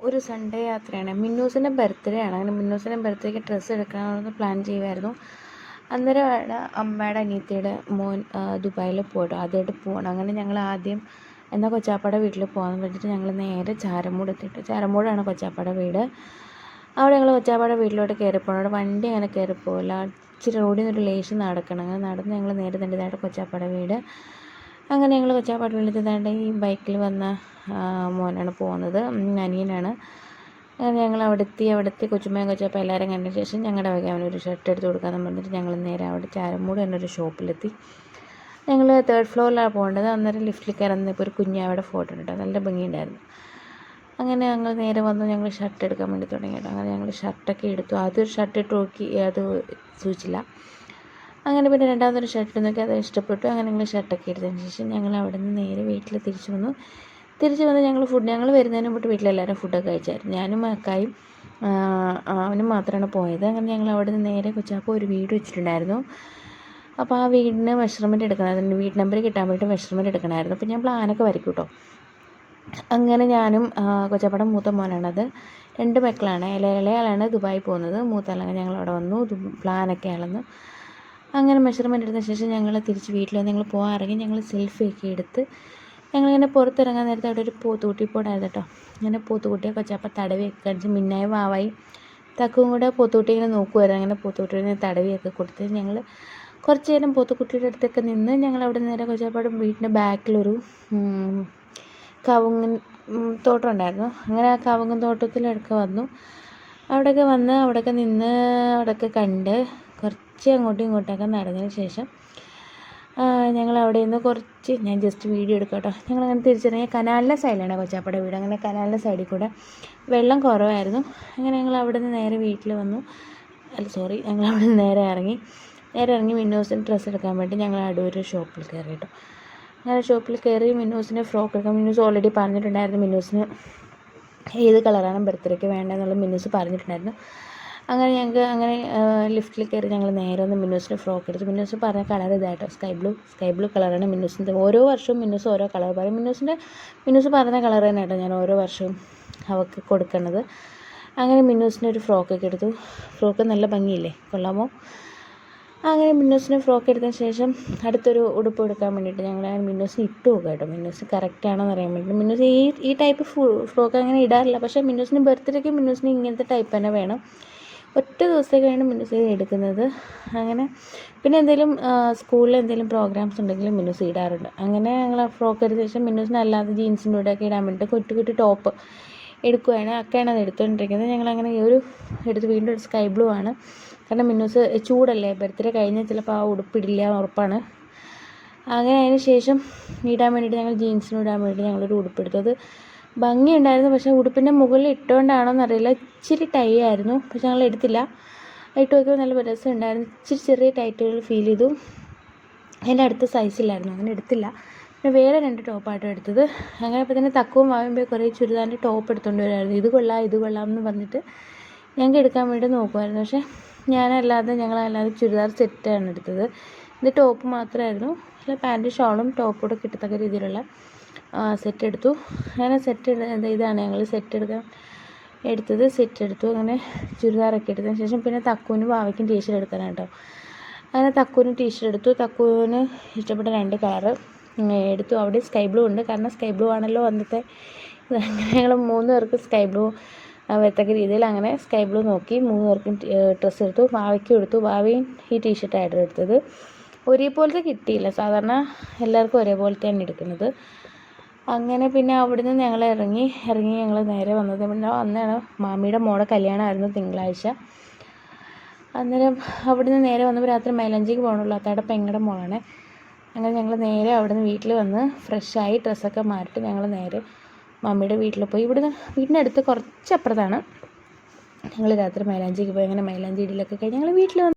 ഒരു സൺഡേ യാത്രയാണ്. മിന്നൂസിന്റെ ബർത്ത്ഡേ ആണ്. അങ്ങനെ മിന്നൂസിന്റെ ബർത്ത്ഡേക്ക് ഡ്രസ്സ് എടുക്കണമെന്ന് പ്ലാൻ ചെയ്യുമായിരുന്നു അന്നേരമാണ് അമ്മയുടെ അനിയത്തിയുടെ മോൻ ദുബായിൽ പോയിട്ട് ആദ്യമായിട്ട് പോകണം അങ്ങനെ ഞങ്ങൾ ആദ്യം എന്നാൽ കൊച്ചാപ്പാടെ വീട്ടിൽ പോകാമെന്ന് വെച്ചിട്ട് ഞങ്ങൾ നേരെ ചാരമൂട് എത്തിയിട്ട് ചാരമൂടാണ് കൊച്ചാപ്പാടെ വീട്. അവിടെ ഞങ്ങൾ കൊച്ചാപ്പാടെ വീട്ടിലോട്ട് കയറിപ്പോകണം അവിടെ വണ്ടി അങ്ങനെ കയറിപ്പോകില്ല ഇച്ചിരി റോഡിൽ നിന്നൊരു ലേശം നടക്കണം. അങ്ങനെ നടന്ന് ഞങ്ങൾ നേരെ തന്നെ ഇതായിട്ട് കൊച്ചാപ്പാടെ വീട്. അങ്ങനെ ഞങ്ങൾ കൊച്ചാപ്പാട്ട് വിളിച്ചതാണ്ട് ഈ ബൈക്കിൽ വന്ന മോനാണ് പോകുന്നത് അനിയനാണ്. അങ്ങനെ ഞങ്ങൾ അവിടെ എത്തി അവിടെ എത്തി കൊച്ചുമ്മയും കൊച്ചപ്പം എല്ലാവരും കണ്ടതിന് ശേഷം ഞങ്ങളുടെ വക അവനൊരു ഷർട്ട് എടുത്ത് കൊടുക്കാമെന്ന് പറഞ്ഞിട്ട് ഞങ്ങൾ നേരെ അവിടെ ചാരമൂട് എന്നൊരു ഷോപ്പിലെത്തി. ഞങ്ങൾ തേർഡ് ഫ്ലോറിലാണ് പോകേണ്ടത്. അന്നേരം ലിഫ്റ്റിൽ കയറുന്നപ്പോൾ ഒരു കുഞ്ഞാവിടെ ഫോട്ടോ ഉണ്ട് നല്ല ഭംഗിയുണ്ടായിരുന്നു. അങ്ങനെ ഞങ്ങൾ നേരെ വന്ന് ഞങ്ങൾ ഷർട്ട് എടുക്കാൻ വേണ്ടി തുടങ്ങി അങ്ങനെ ഞങ്ങൾ ഷർട്ടൊക്കെ എടുത്തു. ആദ്യം ഒരു ഷർട്ട് ഇട്ട് നോക്കി അത് സൂചിച്ചില്ല അങ്ങനെ പിന്നെ രണ്ടാമതൊരു ഷർട്ട് നോക്കി അത് ഇഷ്ടപ്പെട്ടു. അങ്ങനെ ഞങ്ങൾ ഷർട്ടൊക്കെ എടുത്തതിന് ശേഷം ഞങ്ങൾ അവിടെ നിന്ന് നേരെ വീട്ടിൽ തിരിച്ചു വന്നു. തിരിച്ചു വന്ന് ഞങ്ങൾ ഫുഡ് ഞങ്ങൾ വരുന്നതിന് മുമ്പ് വീട്ടിലെല്ലാവരും ഫുഡൊക്കെ കഴിച്ചായിരുന്നു. ഞാനും അക്കായും അവനും മാത്രമാണ് പോയത്. അങ്ങനെ ഞങ്ങൾ അവിടെ നിന്ന് നേരെ കൊച്ചാപ്പോൾ ഒരു വീട് വെച്ചിട്ടുണ്ടായിരുന്നു. അപ്പോൾ ആ വീടിന് മെഷർമെന്റ് എടുക്കണമായിരുന്നു വീട് നമ്പർ കിട്ടാൻ വേണ്ടിയിട്ട് മെഷർമെന്റ് എടുക്കണമായിരുന്നു അപ്പോൾ ഞാൻ പ്ലാനൊക്കെ വരയ്ക്കും കേട്ടോ അങ്ങനെ ഞാനും കൊച്ചപ്പടം മൂത്ത മോനാണത്. രണ്ട് മക്കളാണ്. ഇളയാളാണ് ദുബായി പോകുന്നത്. മൂത്ത ആളങ്ങനെ ഞങ്ങൾ അവിടെ വന്നു പ്ലാനൊക്കെ അളന്ന്. അങ്ങനെ മെഷർമെന്റ് എടുത്ത ശേഷം ഞങ്ങൾ തിരിച്ച് വീട്ടിൽ വന്ന് ഞങ്ങൾ പോകാറെങ്കിൽ ഞങ്ങൾ സെൽഫിയൊക്കെ എടുത്ത് ഞങ്ങളിങ്ങനെ പുറത്തിറങ്ങാൻ നേരത്തെ അവിടെ ഒരു പോത്തുകുട്ടിപ്പോടായിരുന്നു കേട്ടോ. ഇങ്ങനെ പോത്തുകുട്ടിയെ കൊച്ചപ്പം തടവിയൊക്കെ കടിച്ച് മിന്നായി വാവായി. തക്കും കൂടെ പൂത്തുകുട്ടി ഇങ്ങനെ നോക്കുമായിരുന്നു അങ്ങനെ പോത്തുകുട്ടീനെ തടവിയൊക്കെ കൊടുത്ത് ഞങ്ങൾ കുറച്ച് നേരം പൂത്തുകുട്ടിയുടെ അടുത്തൊക്കെ നിന്ന് ഞങ്ങൾ അവിടെ നേരെ കൊച്ചപ്പാടും വീടിന്റെ ബാക്കിലൊരു കവുങ്ങൻ തോട്ടം ഉണ്ടായിരുന്നു. അങ്ങനെ ആ കവുങ്ങൻ തോട്ടത്തിലൊക്കെ വന്നു. അവിടെയൊക്കെ വന്ന് അവിടെയൊക്കെ നിന്ന് അവിടെയൊക്കെ കണ്ട് കുറച്ച് അങ്ങോട്ടും ഇങ്ങോട്ടൊക്കെ നടന്നതിന് ശേഷം ഞങ്ങൾ അവിടെ നിന്ന് കുറച്ച് ഞാൻ ജസ്റ്റ് വീഡിയോ എടുക്കാം കേട്ടോ ഞങ്ങളങ്ങനെ തിരിച്ചിറങ്ങി കനാലിന്റെ സൈഡിലാണ് കൊച്ചാപ്പട വീട്. അങ്ങനെ കനാലിന്റെ സൈഡിൽ കൂടെ വെള്ളം കുറവായിരുന്നു. അങ്ങനെ ഞങ്ങൾ അവിടെ നിന്ന് നേരെ വീട്ടിൽ വന്നു. അല്ല സോറി ഞങ്ങൾ അവിടെ നിന്ന് നേരെ ഇറങ്ങി. നേരെ ഇറങ്ങി മിന്നോസിന് ഡ്രസ്സ് എടുക്കാൻ വേണ്ടി ഞങ്ങൾ അടൂർ ഷോപ്പിൽ കയറി കേട്ടോ. അങ്ങനെ ഷോപ്പിൽ കയറി മിന്നൂസിന് ഫ്രോക്ക് എടുക്കാം മിന്നൂസ് ഓൾറെഡി പറഞ്ഞിട്ടുണ്ടായിരുന്നു. മിന്നൂസിന് ഏത് കളറാണ് ബർത്ത്ഡേക്ക് വേണ്ടതെന്നുള്ളത് മിന്നൂസ് പറഞ്ഞിട്ടുണ്ടായിരുന്നു. അങ്ങനെ ഞങ്ങൾക്ക് അങ്ങനെ ലിഫ്റ്റിൽ കയറി ഞങ്ങൾ നേരെ ഒന്ന് മിന്നൂസിന് ഫ്രോക്ക് എടുത്തു മിന്നൂസ് പറഞ്ഞ കളർ ഇതായിട്ടോ സ്കൈ ബ്ലൂ സ്കൈ ബ്ലൂ കളറാണ് മിന്നൂസിന്റെ ഓരോ വർഷവും മിന്നൂസ് ഓരോ കളർ പറയും. മിന്നൂസിന്റെ മിന്നൂസ് പറഞ്ഞ കളർ തന്നെ കേട്ടോ ഞാൻ ഓരോ വർഷവും അവൾക്ക് കൊടുക്കുന്നത് അങ്ങനെ മിന്നൂസിന്റെ ഒരു ഫ്രോക്കൊക്കെ എടുത്തു. ഫ്രോക്ക് നല്ല ഭംഗിയില്ലേ? കൊള്ളാമോ? അങ്ങനെ മിന്നൂസിന് ഫ്രോക്ക് എടുത്തതിന് ശേഷം അടുത്തൊരു ഉടുപ്പ് എടുക്കാൻ വേണ്ടിയിട്ട് ഞങ്ങൾ മിന്നൂസിന് ഇട്ട് നോക്കുക കേട്ടോ മിന്നൂസ് കറക്റ്റ് ആണെന്ന് അറിയാൻ വേണ്ടി മിന്നൂസ് ഈ ഈ ടൈപ്പ് ഫ്രോക്ക് അങ്ങനെ ഇടാറില്ല. പക്ഷേ മിന്നൂസിന് ബർത്ത്ഡേക്ക് മിന്നൂസിന് ഇങ്ങനത്തെ ടൈപ്പ് തന്നെ വേണം. ഒറ്റ ദിവസത്തേക്കാണ് മിനുസീഡ് എടുക്കുന്നത്. അങ്ങനെ പിന്നെ എന്തെങ്കിലും സ്കൂളിൽ എന്തെങ്കിലും പ്രോഗ്രാംസ് ഉണ്ടെങ്കിലും മിനുസ് ഇടാറുണ്ട്. അങ്ങനെ ഞങ്ങൾ ഫ്രോക്ക് എടുത്ത ശേഷം മിനുസിന് അല്ലാതെ ജീൻസിന്റെ ഒക്കെ ഇടാൻ വേണ്ടിയിട്ട് കുട്ടി കുട്ടി ടോപ്പ് എടുക്കുകയാണ് അക്കയാണ് അത് എടുത്തുകൊണ്ടിരിക്കുന്നത് ഞങ്ങൾ അങ്ങനെ ഒരു എടുത്ത് വീണ്ടും ഒരു സ്കൈ ബ്ലൂ ആണ്. കാരണം മിന്നൂസ് ചൂടല്ലേ? ബർത്ത്ഡേ കഴിഞ്ഞാൽ ചിലപ്പോൾ ആ ഉടുപ്പിടില്ല ഉറപ്പാണ്. അങ്ങനെ അതിന് ശേഷം ഇടാൻ വേണ്ടിയിട്ട് ഞങ്ങൾ ജീൻസിന് ഇടാൻ വേണ്ടിയിട്ട് ഞങ്ങളൊരു ഉടുപ്പെടുത്തത് ഭംഗിയുണ്ടായിരുന്നു. പക്ഷേ ഉടുപ്പിന്റെ മുകളിൽ ഇട്ടുകൊണ്ടാണോന്നറിയില്ല ഇച്ചിരി ടൈ ആയിരുന്നു പക്ഷെ ഞങ്ങൾ എടുത്തില്ല. ഇട്ട് നോക്കിയപ്പോൾ നല്ല രസം ഉണ്ടായിരുന്നു ഇച്ചിരി ചെറിയ ടൈറ്റുകൾ ഫീൽ ചെയ്തു. അതിന്റെ അടുത്ത സൈസിലായിരുന്നു അങ്ങനെ എടുത്തില്ല. പിന്നെ വേറെ രണ്ട് ടോപ്പായിട്ടും എടുത്തത്. അങ്ങനെ അപ്പോൾ തന്നെ തക്കവും വാങ്ങുമ്പോൾ കുറേ ചുരിദാറിന്റെ ടോപ്പ് എടുത്തുകൊണ്ട് വരുമായിരുന്നു ഇത് കൊള്ളാം ഇത് കൊള്ളാം എന്ന് പറഞ്ഞിട്ട് ഞങ്ങൾക്ക് എടുക്കാൻ വേണ്ടി നോക്കുമായിരുന്നു പക്ഷേ ഞാനല്ലാതെ ഞങ്ങളല്ലാതെ ചുരിദാർ സെറ്റാണ് എടുത്തത്. ഇത് ടോപ്പ് മാത്രമായിരുന്നു അല്ല പാന്റ് ഷോളും ടോപ്പും കൂടെ കിട്ടത്തക്ക രീതിയിലുള്ള സെറ്റ് എടുത്തു. അങ്ങനെ സെറ്റ് ഇതാണ് ഞങ്ങൾ സെറ്റ് എടുക്കാൻ എടുത്തത് സെറ്റ് എടുത്തു. അങ്ങനെ ചുരിദാറൊക്കെ എടുത്തതിന് ശേഷം പിന്നെ തക്കൂനും വാവയ്ക്കും ടീഷർട്ട് എടുക്കാനാണ് കേട്ടോ. അങ്ങനെ തക്കുവിന് ടീഷർട്ട് എടുത്തു. തക്കൂന് ഇഷ്ടപ്പെട്ട രണ്ട് കളറ് എടുത്തു. അവിടെ സ്കൈ ബ്ലൂ ഉണ്ട്. കാരണം സ്കൈ ബ്ലൂ ആണല്ലോ അന്നത്തെ അങ്ങനെ ഞങ്ങൾ മൂന്ന് പേർക്ക് സ്കൈ ബ്ലൂ വരത്തക്ക രീതിയിൽ അങ്ങനെ സ്കൈ ബ്ലൂ നോക്കി മൂന്ന് പേർക്കും ഡ്രസ്സ് എടുത്തു. ഭാവയ്ക്കും എടുത്തു. വാവയും ഈ ടീഷർട്ടായിട്ട് എടുത്തത്. ഒരേപോലത്തെ കിട്ടിയില്ല. സാധാരണ എല്ലാവർക്കും ഒരേപോലത്തെയാണ് എടുക്കുന്നത്. അങ്ങനെ പിന്നെ അവിടുന്ന് ഞങ്ങൾ ഇറങ്ങി ഇറങ്ങി ഞങ്ങൾ നേരെ വന്നത്. പിന്നെ അന്നാണ് മാമിയുടെ മോളെ കല്യാണമായിരുന്നു തിങ്കളാഴ്ച. അന്നേരം അവിടുന്ന് നേരെ വന്നപ്പോൾ രാത്രി മൈലഞ്ചിക്ക് പോകണുള്ളൂ അത്താടെ പെങ്ങടെ മോളാണ്. അങ്ങനെ ഞങ്ങൾ നേരെ അവിടുന്ന് വീട്ടിൽ വന്ന് ഫ്രഷായി ഡ്രസ്സൊക്കെ മാറിയിട്ട് ഞങ്ങൾ നേരെ മമ്മിയുടെ വീട്ടിൽ പോയി. ഇവിടുന്ന് വീടിന്റെ അടുത്ത് കുറച്ച് അപ്പുറത്താണ് ഞങ്ങൾ രാത്രി മൈലാഞ്ചിക്ക് പോയി. അങ്ങനെ മൈലാഞ്ചി ഇടലൊക്കെ കഴിഞ്ഞ് ഞങ്ങൾ വീട്ടിൽ വന്ന്